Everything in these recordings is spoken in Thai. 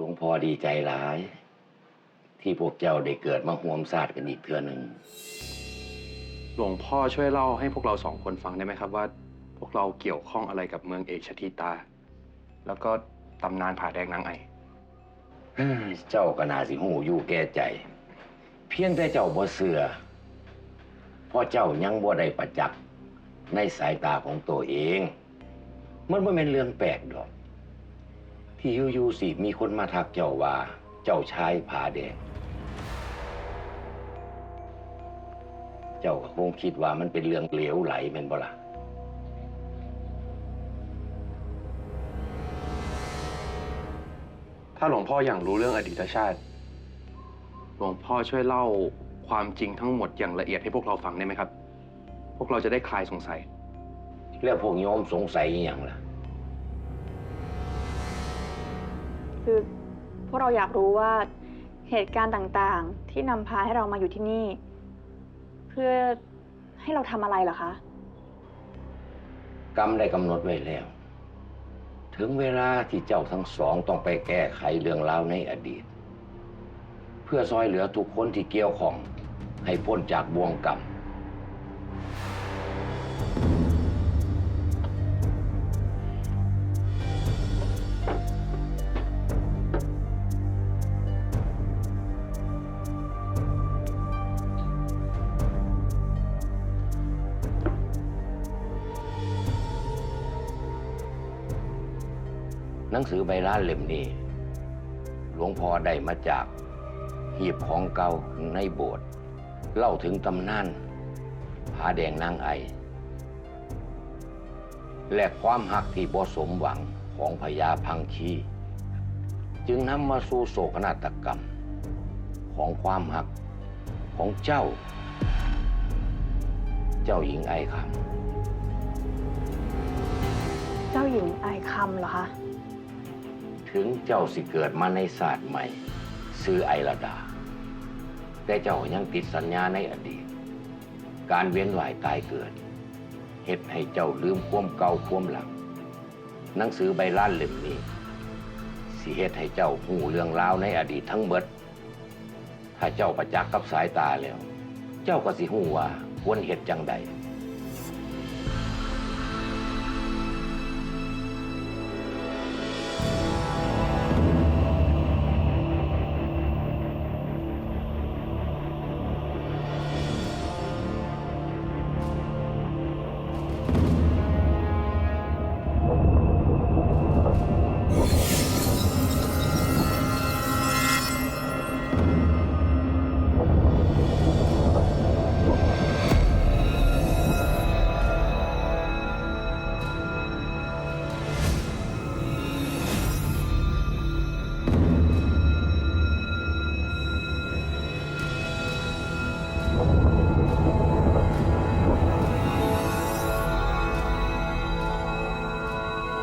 หลวงพ่อดีใจหลาย ที่พวกเจ้าได้เกิดมาห่วมศาสตร์กันอีกเทือหนึ่ง หลวงพ่อช่วยเล่าให้พวกเราสองคนฟังได้ไหมครับว่า พวกเราเกี่ยวข้องอะไรกับเมืองเอกชทิตา แล้วก็ตำนานผาแดงนางไอเฮ้ยเจ้าก็น่าสิหูอยู่แก่ใจ เพียงแต่เจ้าบ่เสือเพราะเจ้ายังบ่ได้ประจักษ์ในสายตาของตัวเอง มันบ่แม่นเรื่องแปลกดอก ที่อยู่ๆสิ มีคนมาทักเจ้าว่า เจ้าชายผาแดง เจ้าก็คงคิดว่ามันเป็นเรื่องเหลวไหลแม่นบ่ล่ะถ้าหลวงพ่ออยากรู้เรื่องอดีตชาติ หลวงพ่อช่วยเล่าความจริงทั้งหมดอย่างละเอียดให้พวกเราฟังได้ไหมครับ พวกเราจะได้คลายสงสัย แล้วพวกโยมสงสัยอหย่างล่ะ คือพวกเราอยากรู้ว่าเหตุการณ์ต่างๆ ที่นำพาให้เรามาอยู่ที่นี่ เพื่อให้เราทำอะไรเหรอคะ กรรมได้กำหนดไว้แล้ว ถึงเวลาที่เจ้าทั้งสองต้องไปแก้ไขเรื่องราวในอดีต เพื่อซอยเหลือทุกคนที่เกี่ยวข้องให้พ้นจากบ่วงกรรม หนังสือใบลานเล่มนี้ หลวงพ่อได้มาจากหีบของเก่าในโบสถ์เล่าถึงตำนานผาแดงนางไอ และความหักที่บ่สมหวังของพญาพังคีจึงนำมาสู่โศกนาฏกรรม ของความหักของเจ้า เจ้าหญิงไอคำเจ้าหญิงไอคำเหรอคะ ถึงเจ้าสิเกิดมาในศาสตร์ใหม่ ซื้อไอระดา แต่เจ้ายังติดสัญญาในอดีต การเวียนว่ายตายเกิดเหตุให้เจ้าลืมความเก่าความหลัง หนังสือใบล้านเล่มนี้ สิเหตุให้เจ้าหูเรื่องราวในอดีตทั้งหมดถ้าเจ้าประจักษ์กับสายตาแล้ว เจ้าก็สิหูว่าควรเหตุจังใด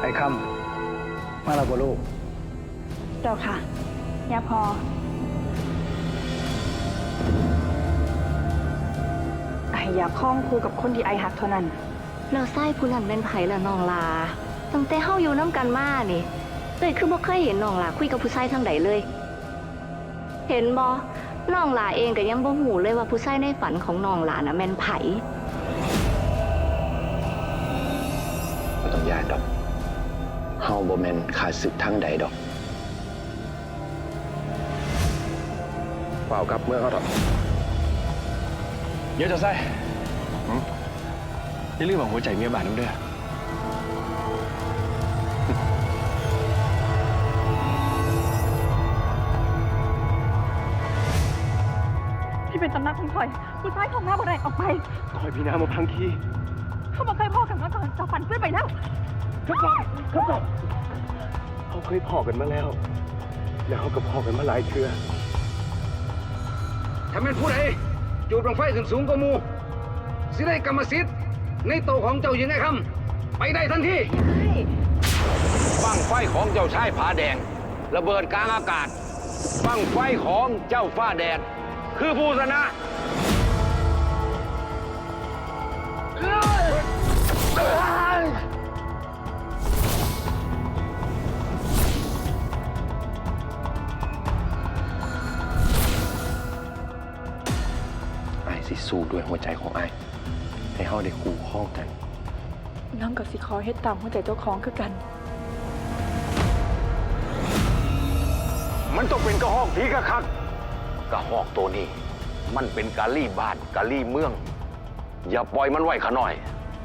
ไอ้คำมาแล้วบ่ลูก เจ้าค่ะยาพอ ไออยากข้องครูกับคนที่ไอหักเท่านั้นแล้วไส้ผู้นั้นเป็นไผละน้องลา ตั้งแต่เฮาอยู่น้ำกันมานี่เอ้ยคือบ่เคยเห็นน้องลาคุยกับผู้ชายทางใดเลย เห็นบ่น้องลาเองก็ยังบ่หูเลยว่าผู้ชายในฝันของน้องลาน่ะแม่นไผ เฮาบ่แม่นขาดศึกทางใดดอกเปล่ากลับเมื่อเขาดอกเดี๋ยวจะใส่หึอย่าลืมบอกหัวใจเมียบาทน้ำเด้อที่เป็นตำหนักของข่อยผู้ชายของหน้าบ่ได้ออกไป คอยพี่น้ามาพังคีเขาบอกเคยพ่อกันมาก่อนจะฝันขึ้นไปแล้ว ครับก่อนครับก่อนเขาเคยพอกันมาแล้ว แล้วเขาก็พอกันมาหลายเทื่อถ้าแม่นผู้ใดจูดบังไฟขึ้นสูงกว่าหมูสิได้กรรมสิทธิ์ในโตวของเจ้าหญิงไอ้คำไปได้ทันทีบั้งไฟของเจ้าชายผาแดง ระเบิดกลางอากาศบั้งไฟของเจ้าฟ้าแดดคือผู้ชนะ สู้ด้วยหัวใจของไอ้ายให้เฮาได้คู่ข้องกัน น้องกับสิขอเฮ็ดตามหัวใจเจ้าของคือกัน มันต้องเป็นกระหอกผีกระคัก กระหอกตัวนี้ มันเป็นกาลี่บ้านกาลี่เมือง อย่าปล่อยมันไว้ขะหน่อย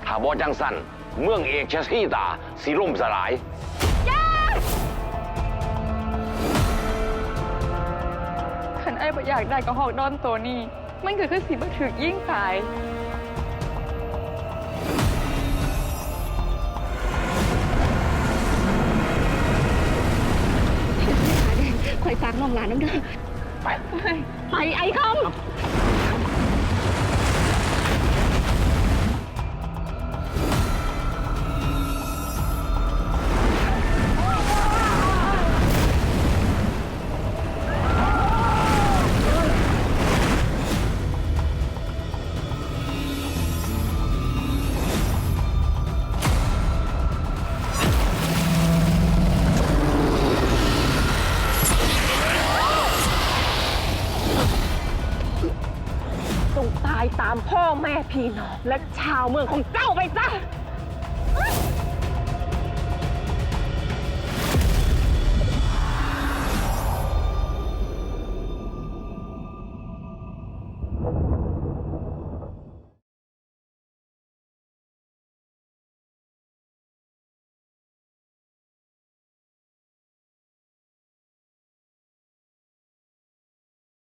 ถ้าบอจังสันเมืองเอกชะทีตาสิล่มสลายคันไอ้บ่อยากได้กระหอกดอนตัวนี้ มันก็คือสิบ่ถึกยิ่งตาย ข่อยฝากน้องหลานน้ำเด้อไป ไปไอ้คำามพ่อแม่พี่น้องและชาวเมืองของเจ้าไปซะ